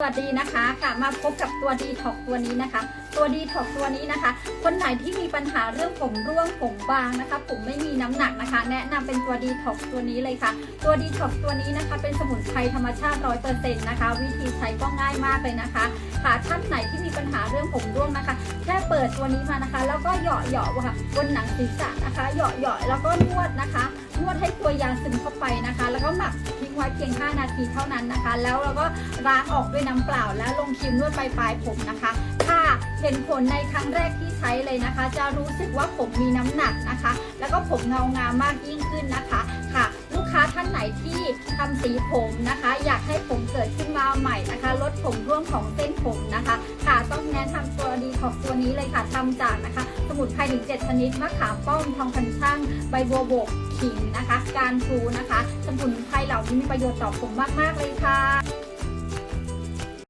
สวัสดีนะคะค่ะมาพบกับตัวดีท็อกตัวนี้นะคะ ตัวดีท็อกตัวนี้นะคะ คนไหนที่มีปัญหาเรื่องผมร่วงผมบางนะคะ ผมไม่มีน้ำหนักนะคะ แนะนำเป็นตัวดีท็อกตัวนี้เลยค่ะ ตัวดีท็อกตัวนี้นะคะ เป็นสมุนไพรธรรมชาติร้อยเปอร์เซ็นต์นะคะ วิธีใช้ก็ง่ายมากเลยนะคะค่ะท่านไหนที่มีปัญหาเรื่องผมร่วงนะคะ แค่เปิดตัวนี้มานะคะ แล้วก็เหยาะเหยาะค่ะบนหนังศีรษะนะคะเหยาะเหยาะแล้วก็นวดนะคะนวดให้ตัวยาซึมเข้าไปนะคะ แล้วก็หมัก ไว้เพียง 5 นาทีเท่านั้นนะคะ แล้วเราก็ล้างออกด้วยน้ำเปล่า แล้วลงครีมนวดปลายปลายผมนะคะถ้าเห็นผลในครั้งแรกที่ใช้เลยนะคะ จะรู้สึกว่าผมมีน้ำหนักนะคะ แล้วก็ผมเงางามมากยิ่งขึ้นนะคะค่ะ ลูกค้าท่านไหนที่ทำสีผมนะคะ อยากให้ผม ผมร่วงของเส้นผมนะคะ ค่ะต้องแนะนำตัวดีของตัวนี้เลยค่ะทำจากนะคะ สมุนไพรถึง7ชนิดมะขามป้อมทองพันช่างใบบัวบกขิงนะคะ การชูนะคะ สมุนไพรเหล่านี้มีประโยชน์ต่อผมมากๆเลยค่ะ